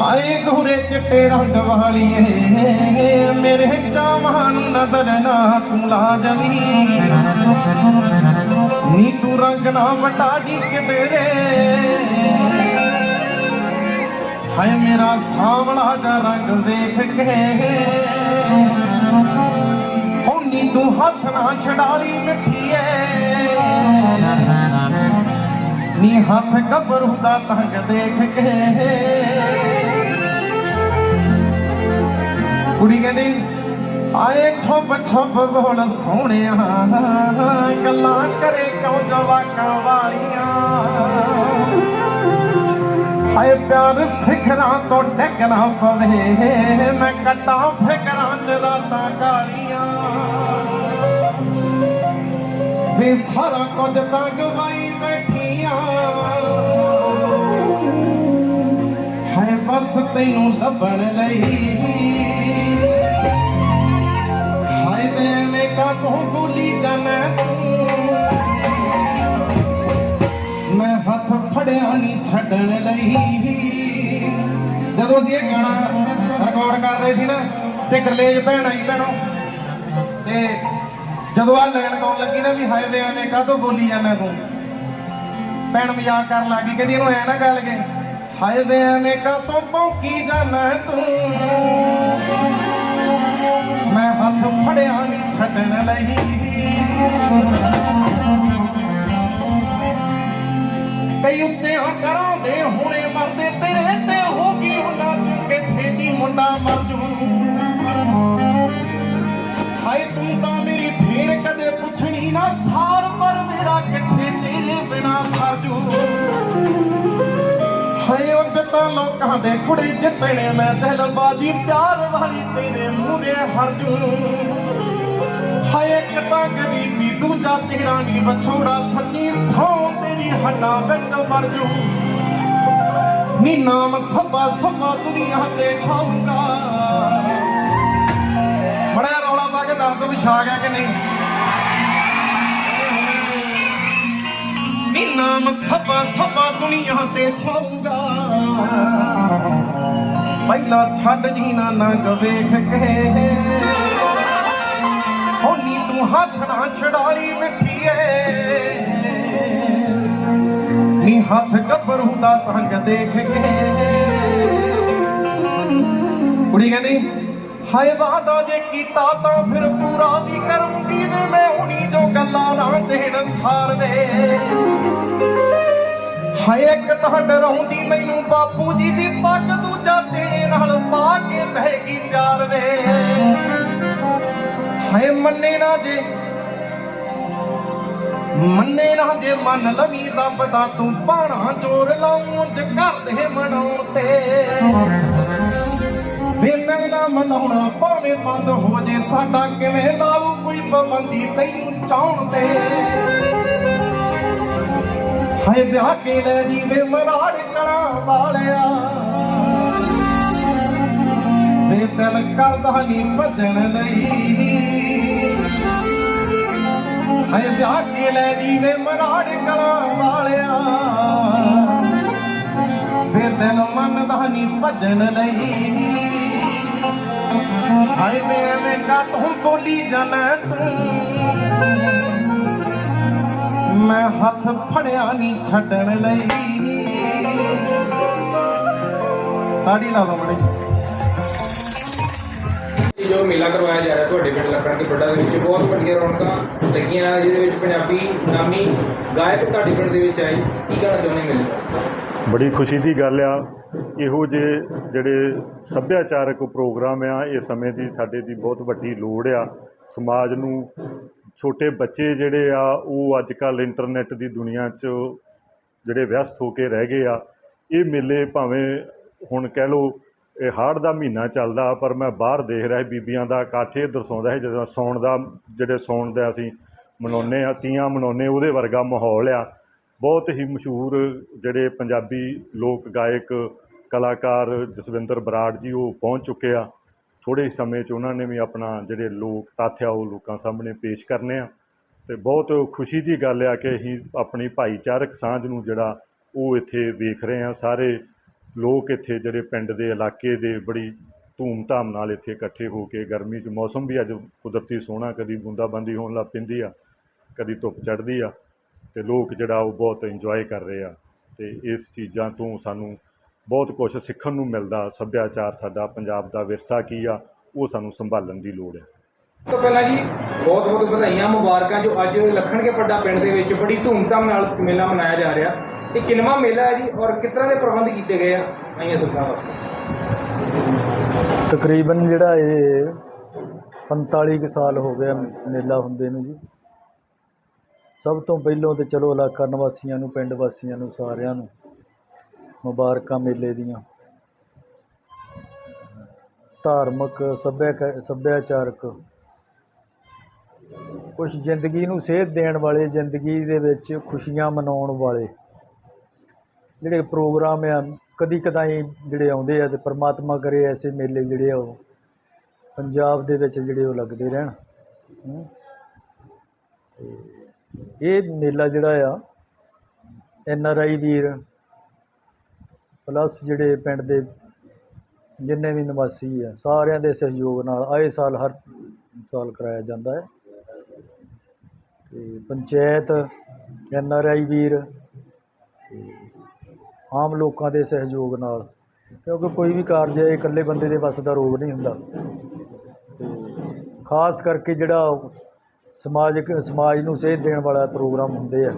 ਹਾਏ ਗੋਰੇ ਚਿੱਟੇ ਰੰਗ ਵਾਲੀਏ, ਮੇਰੇ ਚਾਵਾਂ ਨੂੰ ਨਜ਼ਰ ਨਾ ਤੂੰ ਲਾ ਜਮੀ ਨੀ ਤੂੰ ਰੰਗ ਨਾ ਵਟਾ ਜੀ ਕਿਤੇ ਰੇ ਹਾਏ ਮੇਰਾ ਸਾਵਲਾ ਜਾ ਰੰਗ ਦੇਖ ਕੇ ਉਹ ਨੀ ਤੂੰ ਹੱਥ ਨਾ ਛਡਾਲੀ ਮਿੱਠੀਏ ਨੀ ਹੱਥ ਗੱਭਰੂ ਹੁੰਦਾ ਤੰਗ ਦੇਖ ਕੇ ਕੁੜੀ ਕਹਿੰਦੀ, ਆਏ ਛੁਪ ਛੁਪ ਬੋਲ ਸੋਹਣਿਆ ਗੱਲਾਂ ਕਰੇ ਕਿਉਂ ਜਵਾਕਾਂ ਵਾਲੀਆਂ? ਹਾਏ ਪਿਆਰ ਸਿਖਰਾਂ ਤੋਂ ਡੱਗਣਾ ਪਵੇ, ਮੈਂ ਕੱਟਾਂ ਫਿਕਰਾਂ ਚ ਰਾਤਾਂ ਕਾਲੀਆਂ ਵੇ ਸਾਰਾ ਕੁਝ ਤਾਂ ਗਵਾਈ ਬੈਠੀਆਂ। ਹਾਏ ਬਸ ਤੈਨੂੰ ਲੱਭਣ ਲਈ ਮੈਂ ਕਾਹਤੋਂ ਭੁੱਲੀ ਜਾਣਾ ਤੂੰ। ਮੈਂ ਹੱਥ ਫੜਿਆ ਨਹੀਂ ਛੱਡਣ ਲਈ। ਜਦੋਂ ਅਸੀਂ ਇਹ ਗਾਣਾ ਰਿਕਾਰਡ ਕਰ ਰਹੇ ਸੀ ਨਾ, ਤੇ ਗਰਲੇਜ ਭੈਣ ਆਈ ਭੈਣੋ, ਤੇ ਜਦੋਂ ਆ ਲੈਣ ਕੌਣ ਲੱਗੀ ਨਾ ਵੀ ਹਾਈਵੇ ਐਵੇਂ ਕਾਹਤੋਂ ਬੋਲੀ ਜਾਂਦਾ ਤੂੰ? ਭੈਣ ਮਜ਼ਾਕ ਕਰਨ ਲੱਗੀ ਕਹਿੰਦੀ ਇਹਨੂੰ ਐ ਨਾ ਗੱਲ ਲਗੇ ਹਾਈਵੇ ਐਵੇਂ ਕਾਹਤੋਂ ਭੌਂਕੀ ਜਾਂਦਾ ਤੂੰ? ਮੈਂ ਹੱਥ ਫੜਿਆ ਛੱਡਣ ਲਈ ਕਈ ਉੱਤੇ ਕਰਾਂ ਦੇ, ਹੁਣੇ ਮਰਦੇ ਤੇਰੇ ਤੇ ਹੋ ਗਈ ਹੁੰਦਾ ਤੂੰ ਕਿੱਥੇ ਦੀ ਮੁੰਡਾ ਮਰ ਜੂ। ਹਾਏ ਤੂੰ ਤਾਂ ਮੇਰੀ ਫੇਰ ਕਦੇ ਪੁੱਛਣੀ ਨਾ, ਸਾਰ ਪਰ ਮੇਰਾ ਕਿੱਥੇ ਤੇਰੇ ਬਿਨਾ ਸਰਜੂ ਤਾਂ ਲੋਕਾਂ ਦੇ ਕੁੜੀ ਜਿੱਤਣੇ, ਮੈਂ ਦਿਲਬਾਜੀ ਪਿਆਰ ਵਾਲੀ ਤੇਰੇ ਮੂਰੇ ਹਰ ਹਾਏ, ਇੱਕ ਤਾਂ ਗਰੀਬੀ, ਦੂਜਾ ਤੇਰਾ ਨੀ ਵਿਛੋੜਾ ਸੱਚੀ ਸੌ ਤੇਰੀ ਹੱਡਾਂ ਵਿੱਚ ਮਰ ਜੂ। ਨੀ ਨਾਮ ਸਭਾ ਸਭਾ ਦੁਨੀਆ ਤੇ ਛਾਊਗਾ। ਬੜਾ ਰੌਲਾ ਪਾ ਕੇ ਦੱਸ ਦੋ ਵੀ ਛਾ ਗਿਆ ਕਿ ਨਹੀਂ? ਨੀ ਨਾਮ ਸਭਾ ਸਭਾ ਦੁਨੀਆ ਤੇ ਛਾਊਗਾ। ਪਹਿਲਾਂ ਛੱਡ ਜੀਣਾ ਨੰਗ ਵੇਖ ਕੇ। ਹੋਨੀ ਤੂੰ ਹੱਥ ਨਾ ਛਡਾਈ ਮਿੱਠੀਏ। ਨੀ ਹੱਥ ਗੱਭਰੂ ਦਾ ਤੰਗ ਦੇਖ ਕੇ। ਕੁੜੀ ਕਹਿੰਦੀ, ਹਾਏ ਵਾਦਾ ਜੇ ਕੀਤਾ ਤਾਂ ਫਿਰ ਪੂਰਾ ਵੀ ਕਰੂੰਗੀ ਵੇ ਮੈਂ ਹੁਣੀ। ਗੱਲਾਂ ਨਾ ਦੇਣ ਸਾਰ ਹਾਏ, ਇੱਕ ਤਾਂ ਡਰਾਉਂਦੀ ਮੈਨੂੰ ਬਾਪੂ ਜੀ ਦੀ ਪੱਗ ਦੂਜਾ ਤੇਰੇ ਨਾਲ ਪਾ ਕੇ ਬਹਿਗੀ ਪਿਆਰ ਵੇ। ਹਾਏ, ਮੰਨੇ ਨਾ ਜੇ, ਮੰਨੇ ਨਾ ਜੇ ਮਨ ਲਵੀ ਰੱਬ ਦਾ, ਤੂੰ ਬਾਣਾ ਚੋਰ ਲਾਉਂ ਜ ਕਰਦੇ ਮਨਾਉਣ ਤੇ। ਵੇ ਮੈਂ ਮਨਾਉਣਾ ਭਾਵੇਂ ਬੰਦ ਹੋ ਜੇ, ਸਾਡਾ ਕਿਵੇਂ ਲਾਉ ਕੋਈ ਪਾਬੰਦੀ ਤੈਨੂੰ ਚਾਹਣ ਤੇ। ਹਾਏ ਵਿਆਹ ਕੇ ਲੈ ਜੀ ਵੇ ਮਰਾੜ ਕਣਾ ਵਾਲਿਆ। ਵੇ ਦਿਲ ਕਰਦਾ ਨਹੀਂ ਭਜਣ ਲਈ। ਹਾਏ ਵਿਆਹ ਕੇ ਲੈ ਜੀ ਵੇ ਮਰਾੜ ਕਣਾ ਵਾਲਿਆ। ਵੇ ਦਿਲ ਮੰਨਦਾ ਨਹੀਂ ਭਜਣ ਲਈ। ਹਾਏ ਵੇ ਐਵੇਂ ਕਾ ਤੂੰ ਬੋਲੀ ਜਾਣਾ ਤੂੰ। ਮੈਂ ਹੱਥ ਫੜਿਆ ਨਹੀਂ ਛੱਡਣ ਲਈ। ਤਾੜੀ ਲਾ ਦੋ ਮੜੀ ਜੋ ਮੇਲਾ ਕਰਵਾਇਆ ਜਾ ਰਿਹਾ ਤੁਹਾਡੇ ਪਿੰਡ ਲੱਕੜਾਂ ਦੀ ਵੱਡਾ ਦੇ ਵਿੱਚ ਬਹੁਤ ਵੱਡੀਆਂ ਰੌਣਕਾਂ ਲੱਗੀਆਂ ਜਿਹਦੇ ਵਿੱਚ ਪੰਜਾਬੀ ਨਾਮੀ ਗਾਇਕ ਤੁਹਾਡੇ ਪਿੰਡ ਦੇ ਵਿੱਚ ਆਏ। ਕੀ ਕਹਿਣਾ ਚਾਹੁੰਦੇ ਮੇਲੇ? ਬੜੀ ਖੁਸ਼ੀ ਦੀ ਗੱਲ ਆ। ਇਹੋ ਜਿਹੇ ਜਿਹੜੇ ਸੱਭਿਆਚਾਰਕ ਪ੍ਰੋਗਰਾਮ ਆ, ਇਹ ਸਮੇਂ ਦੀ ਸਾਡੇ ਦੀ ਬਹੁਤ ਵੱਡੀ ਲੋੜ ਆ। ਸਮਾਜ ਨੂੰ ਛੋਟੇ ਬੱਚੇ ਜਿਹੜੇ ਆ, ਉਹ ਅੱਜ ਕੱਲ ਇੰਟਰਨੈਟ ਦੀ ਦੁਨੀਆ 'ਚ ਜਿਹੜੇ ਵਿਅਸਤ ਹੋ ਕੇ ਰਹਿ ਗਏ ਆ, ਇਹ ਮੇਲੇ ਭਾਵੇਂ ਹੁਣ ਕਹਿ ਲਓ ਇਹ ਹਾੜ ਦਾ ਮਹੀਨਾ ਚੱਲਦਾ, ਪਰ ਮੈਂ ਬਾਹਰ ਦੇਖ ਰਿਹਾ ਬੀਬੀਆਂ ਦਾ ਇਕੱਠ ਦਰਸਾਉਂਦਾ ਹੈ ਜਦੋਂ ਸੌਣ ਦਾ, ਜਿਹੜੇ ਸੌਣ ਦਾ ਅਸੀਂ ਮਨਾਉਂਦੇ ਆ ਤੀਆਂ ਮਨਾਉਂਦੇ ਉਹਦੇ ਵਰਗਾ ਮਾਹੌਲ ਆ। ਬਹੁਤ ਹੀ ਮਸ਼ਹੂਰ ਜਿਹੜੇ ਪੰਜਾਬੀ ਲੋਕ ਗਾਇਕ ਕਲਾਕਾਰ ਜਸਵਿੰਦਰ ਬਰਾੜ ਜੀ, ਉਹ ਪਹੁੰਚ ਚੁੱਕੇ ਆ। ਥੋੜੇ ਸਮੇਂ 'ਚ ਉਹਨਾਂ ਨੇ ਵੀ ਆਪਣਾ ਜਿਹੜੇ ਲੋਕ ਤੱਥ ਆ ਉਹ ਲੋਕਾਂ ਸਾਹਮਣੇ ਪੇਸ਼ ਕਰਨੇ ਆ। ਤੇ ਬਹੁਤ ਖੁਸ਼ੀ ਦੀ ਗੱਲ ਆ ਕਿ ਅਸੀਂ ਆਪਣੀ ਭਾਈਚਾਰਕ ਸਾਂਝ ਨੂੰ ਜਿਹੜਾ ਉਹ ਇੱਥੇ ਵੇਖ ਰਹੇ ਆ ਸਾਰੇ ਲੋਕ ਇੱਥੇ ਜਿਹੜੇ ਪਿੰਡ ਦੇ ਇਲਾਕੇ ਦੇ ਬੜੀ ਧੂਮ-ਧਾਮ ਨਾਲ ਇੱਥੇ ਇਕੱਠੇ ਹੋ ਕੇ ਗਰਮੀ 'ਚ ਮੌਸਮ ਵੀ ਅੱਜ ਕੁਦਰਤੀ ਸੋਹਣਾ, ਕਦੀ ਬੂੰਦਾਬਾਂਦੀ ਹੋਣ ਲੱਗ ਪੈਂਦੀ ਆ, ਕਦੀ ਧੁੱਪ ਚੜ੍ਹਦੀ ਆ। ਤੇ ਲੋਕ ਜਿਹੜਾ ਉਹ ਬਹੁਤ ਇੰਜੋਏ ਕਰ ਰਹੇ ਆ ਤੇ ਇਸ ਚੀਜ਼ਾਂ ਤੋਂ ਸਾਨੂੰ ਬਹੁਤ ਕੁਝ ਸਿੱਖਣ ਨੂੰ ਮਿਲਦਾ ਸੱਭਿਆਚਾਰ ਸਾਡਾ ਪੰਜਾਬ ਦਾ ਵਿਰਸਾ ਕੀ ਆ ਉਹ ਸਾਨੂੰ ਸੰਭਾਲਣ ਦੀ ਲੋੜ ਹੈ ਸਭ ਤੋਂ ਪਹਿਲਾਂ ਜੀ ਬਹੁਤ ਬਹੁਤ ਵਧਾਈਆਂ ਮੁਬਾਰਕਾਂ ਜੋ ਅੱਜ ਲੱਖਣਗੇ ਪੱਡਾ ਪਿੰਡ ਦੇ ਵਿੱਚ ਬੜੀ ਧੂਮਧਾਮ ਨਾਲ ਮੇਲਾ ਮਨਾਇਆ ਜਾ ਰਿਹਾ। ਇਹ ਕਿੰਨਵਾਂ ਮੇਲਾ ਹੈ ਜੀ ਔਰ ਕਿਸ ਤਰ੍ਹਾਂ ਦੇ ਪ੍ਰਬੰਧ ਕੀਤੇ ਗਏ ਆ? ਆਈਆਂ ਸੁੱਖਾਂ ਵਾਸਤੇ। ਤਕਰੀਬਨ ਜਿਹੜਾ ਇਹ 45 ਕੁ ਸਾਲ ਹੋ ਗਿਆ ਮੇਲਾ ਹੁੰਦੇ ਨੂੰ ਜੀ। ਸਭ ਤੋਂ ਪਹਿਲਾਂ ਤਾਂ ਚਲੋ ਇਲਾਕਾ ਨਿਵਾਸੀਆਂ ਨੂੰ, ਪਿੰਡ ਵਾਸੀਆਂ ਨੂੰ, ਸਾਰਿਆਂ ਨੂੰ ਮੁਬਾਰਕਾਂ ਮੇਲੇ ਦੀਆਂ ਧਾਰਮਿਕ ਸੱਭਿਆ ਸੱਭਿਆਚਾਰਕ ਕੁਝ ਜ਼ਿੰਦਗੀ ਨੂੰ ਸੇਧ ਦੇਣ ਵਾਲੇ, ਜ਼ਿੰਦਗੀ ਦੇ ਵਿੱਚ ਖੁਸ਼ੀਆਂ ਮਨਾਉਣ ਵਾਲੇ ਜਿਹੜੇ ਪ੍ਰੋਗਰਾਮ ਆ, ਕਦੀ ਕਦਾਈ ਜਿਹੜੇ ਆਉਂਦੇ ਆ ਤੇ ਪ੍ਰਮਾਤਮਾ ਕਰੇ ਐਸੇ ਮੇਲੇ ਜਿਹੜੇ ਆ ਉਹ, ਪੰਜਾਬ ਦੇ ਵਿੱਚ ਜਿਹੜੇ ਉਹ ਲੱਗਦੇ ਰਹਿਣ ਹਮ। ਤੇ ਇਹ ਮੇਲਾ ਜਿਹੜਾ ਆ, N R I Veer plus ਜਿਹੜੇ ਪਿੰਡ ਦੇ ਜਿੰਨੇ ਵੀ ਨਿਵਾਸੀ ਆ, ਸਾਰਿਆਂ ਦੇ ਸਹਿਯੋਗ ਨਾਲ ਆਏ ਸਾਲ, ਹਰ ਸਾਲ ਕਰਾਇਆ ਜਾਂਦਾ ਹੈ। ਤੇ ਪੰਚਾਇਤ, ਐਨ ਆਰ ਆਈ ਵੀਰ ਤੇ ਆਮ ਲੋਕਾਂ ਦੇ ਸਹਿਯੋਗ ਨਾਲ, ਕਿਉਂਕਿ ਕੋਈ ਵੀ ਕਾਰਜ ਹੈ ਇਕੱਲੇ ਬੰਦੇ ਦੇ ਵੱਸ ਦਾ ਰੋਗ ਨਹੀਂ ਹੁੰਦਾ। ਤੇ ਖਾਸ ਕਰਕੇ ਜਿਹੜਾ ਸਮਾਜਿਕ ਸਮਾਜ ਨੂੰ ਸੇਧ ਦੇਣ ਵਾਲਾ ਪ੍ਰੋਗਰਾਮ ਹੁੰਦੇ ਆ।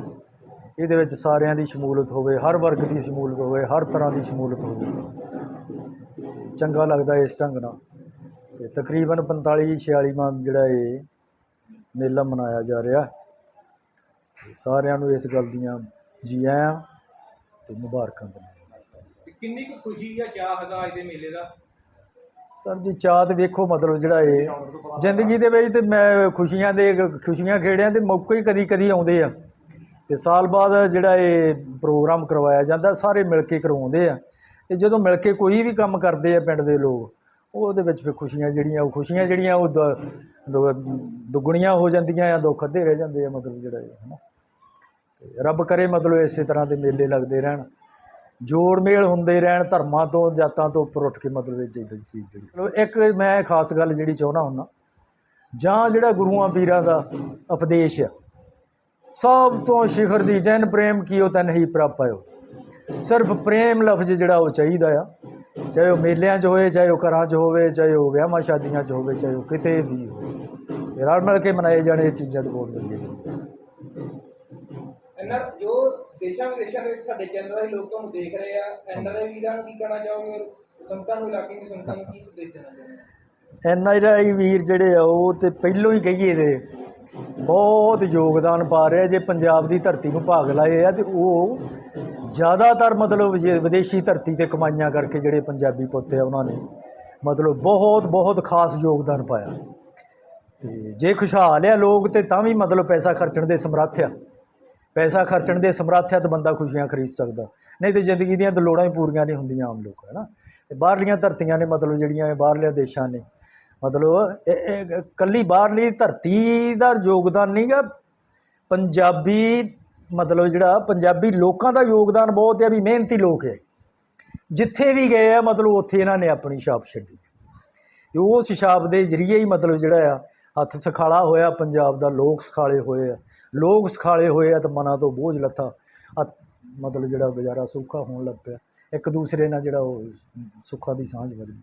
ਇਹਦੇ ਵਿੱਚ ਸਾਰਿਆਂ ਦੀ ਸ਼ਮੂਲੀਅਤ ਹੋਵੇ, ਹਰ ਵਰਗ ਦੀ ਸ਼ਮੂਲੀਅਤ ਹੋਵੇ, ਹਰ ਤਰ੍ਹਾਂ ਦੀ ਸ਼ਮੂਲੀਅਤ ਹੋਵੇ। ਚੰਗਾ ਲੱਗਦਾ ਇਸ ਢੰਗ ਨਾਲ। ਤੇ ਤਕਰੀਬਨ 45 46 ਮਾਹ ਜਿਹੜਾ ਇਹ ਮੇਲਾ ਮਨਾਇਆ ਜਾ ਰਿਹਾ। ਸਾਰਿਆਂ ਨੂੰ ਇਸ ਗੱਲ ਦੀਆਂ ਜੀ ਆਇਆਂ ਤੇ ਮੁਬਾਰਕਾਂ ਦਿੰਦੇ ਕਿੰਨੀ ਕੁ ਖੁਸ਼ੀ ਜਾਂ ਚਾਹ ਹੈਗਾ ਅੱਜ ਮੇਲੇ ਦਾ? ਸਰ ਜੀ, ਚਾਹ ਤੇ ਵੇਖੋ ਮਤਲਬ ਜਿਹੜਾ ਇਹ ਜ਼ਿੰਦਗੀ ਦੇ ਵਿੱਚ ਤੇ ਮੈਂ ਖੁਸ਼ੀਆਂ ਦੇ, ਖੁਸ਼ੀਆਂ ਖੇੜਿਆਂ ਦੇ ਮੌਕੇ ਹੀ ਕਦੀ ਕਦੀ ਆਉਂਦੇ ਆ। ਤੇ ਸਾਲ ਬਾਅਦ ਜਿਹੜਾ ਇਹ ਪ੍ਰੋਗਰਾਮ ਕਰਵਾਇਆ ਜਾਂਦਾ, ਸਾਰੇ ਮਿਲ ਕੇ ਕਰਵਾਉਂਦੇ ਆ। ਤੇ ਜਦੋਂ ਮਿਲ ਕੇ ਕੋਈ ਵੀ ਕੰਮ ਕਰਦੇ ਆ ਪਿੰਡ ਦੇ ਲੋਕ, ਉਹਦੇ ਵਿੱਚ ਫਿਰ ਖੁਸ਼ੀਆਂ ਜਿਹੜੀਆਂ, ਉਹ ਖੁਸ਼ੀਆਂ ਜਿਹੜੀਆਂ ਉਹ ਦੁ- ਦੁੱਗਣੀਆਂ ਹੋ ਜਾਂਦੀਆਂ ਆ ਦੁੱਖ ਅੱਧੇ ਰਹਿ ਜਾਂਦੇ ਆ ਮਤਲਬ ਜਿਹੜਾ ਇਹ ਹੈ ਨਾ ਤੇ ਰੱਬ ਕਰੇ ਮਤਲਬ ਇਸੇ ਤਰ੍ਹਾਂ ਦੇ ਮੇਲੇ ਲੱਗਦੇ ਰਹਿਣ। ਜੋੜ ਮੇਲ ਹੁੰਦੇ ਰਹਿਣ ਧਰਮਾਂ ਤੋਂ, ਜਾਤਾਂ ਤੋਂ ਉੱਪਰ ਉੱਠ ਕੇ ਮਤਲਬ ਇਹ ਚੀਜ਼ ਜਿਹੜੀ। ਚਲੋ ਇੱਕ ਮੈਂ ਖਾਸ ਗੱਲ ਜਿਹੜੀ ਚਾਹੁੰਦਾ ਹੁੰਨਾ ਜਾਂ ਜਿਹੜਾ ਗੁਰੂਆਂ ਪੀਰਾਂ ਦਾ ਉਪਦੇਸ਼ ਆ, ਸਭ ਤੋਂ ਸ਼ਿਖਰ ਦੀ ਜਨ ਪ੍ਰੇਮ ਕੀਓ ਤਨ ਹੀ ਪ੍ਰਾਪਾਇਓ ਸਿਰਫ ਪ੍ਰੇਮ ਲਫ਼ਜ਼ ਜਿਹੜਾ ਉਹ ਚਾਹੀਦਾ ਆ, ਚਾਹੇ ਉਹ ਮੇਲਿਆਂ 'ਚ ਹੋਵੇ, ਚਾਹੇ ਉਹ ਘਰਾਂ 'ਚ ਹੋਵੇ, ਚਾਹੇ ਉਹ ਵਿਆਹਾਂ ਸ਼ਾਦੀਆਂ 'ਚ ਹੋਵੇ, ਚਾਹੇ ਉਹ ਕਿਤੇ ਵੀ ਹੋਵੇ। ਰਲ ਮਿਲ ਕੇ ਮਨਾਏ ਜਾਣੇ ਇਹ ਚੀਜ਼ਾਂ ਤਾਂ ਬਹੁਤ ਵਧੀਆ ਚੀਜ਼ਾਂ ਜੋ ਦੇਸ਼ਾਂ ਵਿਦੇਸ਼ਾਂ ਦੇ ਵਿੱਚ ਸਾਡੇ ਚੈਨਲ ਰਾਹੀਂ ਲੋਕ ਤੁਹਾਨੂੰ ਦੇਖ ਰਹੇ ਆ ਐਨਆਰਆਈ ਵੀਰਾਂ ਨੂੰ ਕੀ ਕਹਿਣਾ ਚਾਹੋਗੇ ਔਰ ਸੰਤਾਂ ਨੂੰ ਇਲਾਕੇ ਦੀ ਸੰਤਾਂ ਨੂੰ ਕੀ ਸੰਦੇਸ਼ ਦੇਣਾ ਚਾਹੋਗੇ? ਐਨ ਆਰ ਆਈ ਵੀਰ ਜਿਹੜੇ ਆ, ਉਹ ਤੇ ਪਹਿਲੋਂ ਹੀ ਕਹੀਏ ਦੇ ਬਹੁਤ ਯੋਗਦਾਨ ਪਾ ਰਿਹਾ ਜੇ ਪੰਜਾਬ ਦੀ ਧਰਤੀ ਨੂੰ ਭਾਗ ਲਾਏ ਆ ਤੇ ਉਹ ਜ਼ਿਆਦਾਤਰ ਮਤਲਬ ਵਿਦੇਸ਼ੀ ਧਰਤੀ ਤੇ ਕਮਾਈਆਂ ਕਰਕੇ ਜਿਹੜੇ ਪੰਜਾਬੀ ਪੁੱਤ ਆ, ਉਹਨਾਂ ਨੇ ਮਤਲਬ ਬਹੁਤ ਬਹੁਤ ਖਾਸ ਯੋਗਦਾਨ ਪਾਇਆ। ਤੇ ਜੇ ਖੁਸ਼ਹਾਲ ਆ ਲੋਕ ਤੇ ਤਾਂ ਵੀ ਮਤਲਬ ਪੈਸਾ ਖਰਚਣ ਦੇ ਸਮਰੱਥ ਆ। ਪੈਸਾ ਖਰਚਣ ਦੇ ਸਮਰੱਥ ਬੰਦਾ ਖੁਸ਼ੀਆਂ ਖਰੀਦ ਸਕਦਾ। ਨਹੀਂ ਤੇ ਜ਼ਿੰਦਗੀ ਦੀਆਂ ਤਾਂ ਲੋੜਾਂ ਹੀ ਪੂਰੀਆਂ ਨਹੀਂ ਹੁੰਦੀਆਂ ਆਮ ਲੋਕ ਹੈ ਨਾ। ਤੇ ਬਾਹਰਲੀਆਂ ਧਰਤੀਆਂ ਨੇ ਮਤਲਬ ਜਿਹੜੀਆਂ ਇਹ ਬਾਹਰਲੇ ਦੇਸ਼ਾਂ ਨੇ। ਮਤਲਬ ਇਹ- ਇਕੱਲੀ ਬਾਹਰਲੀ ਧਰਤੀ ਦਾ ਯੋਗਦਾਨ ਨਹੀਂਗਾ ਪੰਜਾਬੀ ਮਤਲਬ ਜਿਹੜਾ ਪੰਜਾਬੀ ਲੋਕਾਂ ਦਾ ਯੋਗਦਾਨ ਬਹੁਤ ਹੈ, ਵੀ ਮਿਹਨਤੀ ਲੋਕ ਹੈ। ਜਿੱਥੇ ਵੀ ਗਏ ਆ, ਮਤਲਬ ਉੱਥੇ ਇਹਨਾਂ ਨੇ ਆਪਣੀ ਛਾਪ ਛੱਡੀ। ਤੇ ਉਸ ਛਾਪ ਦੇ ਜ਼ਰੀਏ ਹੀ ਮਤਲਬ ਜਿਹੜਾ ਆ ਹੱਥ ਸਖਾਲਾ ਹੋਇਆ, ਪੰਜਾਬ ਦਾ ਲੋਕ ਸਖਾਲੇ ਹੋਏ ਆ। ਲੋਕ ਸਖਾਲੇ ਹੋਏ ਆ ਤਾਂ ਮਨਾਂ ਤੋਂ ਬੋਝ ਲੱਥਾ। ਹੱਥ- ਮਤਲਬ ਜਿਹੜਾ ਗੁਜ਼ਾਰਾ ਸੌਖਾ ਹੋਣ ਲੱਗ ਪਿਆ। ਇੱਕ ਦੂਸਰੇ ਨਾਲ ਜਿਹੜਾ ਉਹ ਸੁੱਖਾਂ ਦੀ ਸਾਂਝ ਵਧੀ